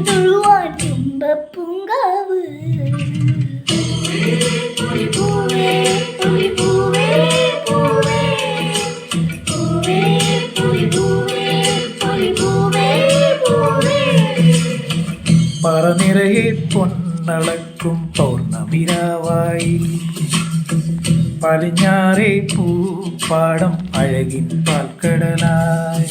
തൊഴുവാൻ തുമ്പപ്പൂങ്കാവ് പൂവേ. പറനിറയെ പൊന്നളക്കും പൗർണമിരാവായി പടിഞ്ഞാറേ പൂപ്പാടം അഴകിൻ പാൽക്കടലായി.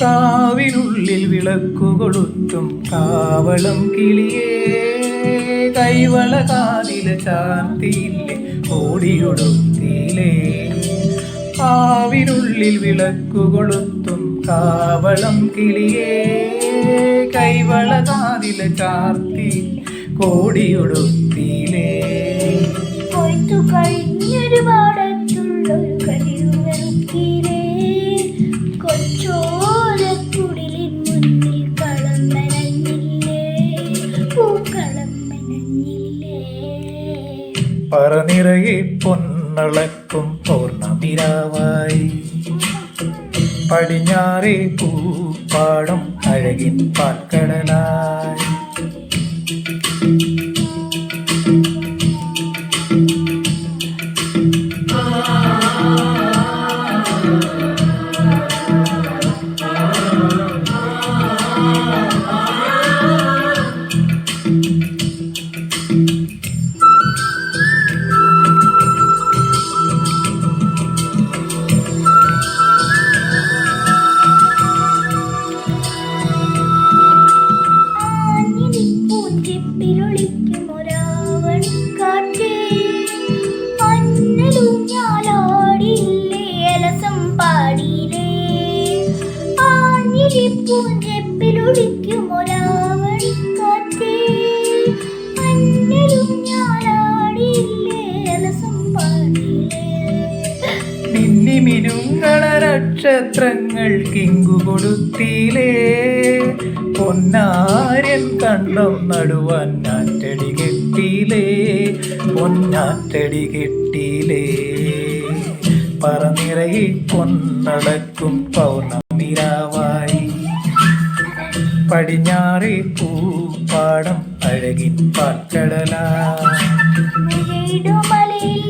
കാവിനുള്ളിൽ വിളക്കുകൊളുത്തും കാവളം കിളിയേ. കൈവള കാതില ചാർത്തിയില്ലേ ഓടിയൊടുത്തിയിലേ കാവിനുള്ളിൽ വിളക്കുകൊളുത്തും കാവളം കിളിയേ. കൈവള കാതില ചാർത്തി കോടിയൊടുത്തിയിലേ കൊയ്ത്തു കഴിഞ്ഞൊരു പാടത്തുള്ളൊരു കഴിവുകൾക്കിരേ കൊച്ചോലക്കുടിലിൻ മുന്നിൽ കളം നനഞ്ഞില്ലേ പൂക്കളം നനഞ്ഞില്ലേ പറനിറയെ പൊന്നളക്കും പൗർണമിരാവായി. പടിഞ്ഞാറേ പൂപ്പാടം അഴകിൻ പാൽക്കടലായി നക്ഷത്രങ്ങൾ കിങ്കു കൊടുത്തിലേ കണ്ടം നടുവാൻ ഞാറ്റടി കെട്ടിയിലേ. പൊന്നാറ്റടി കെട്ടിയിലേ. പറനിറയെ പൊന്നടക്കും പൗർണമിരാവായി പടിഞ്ഞാറി പൂപ്പാടം അഴകിൻ പാൽക്കടലാ. മലയിൽ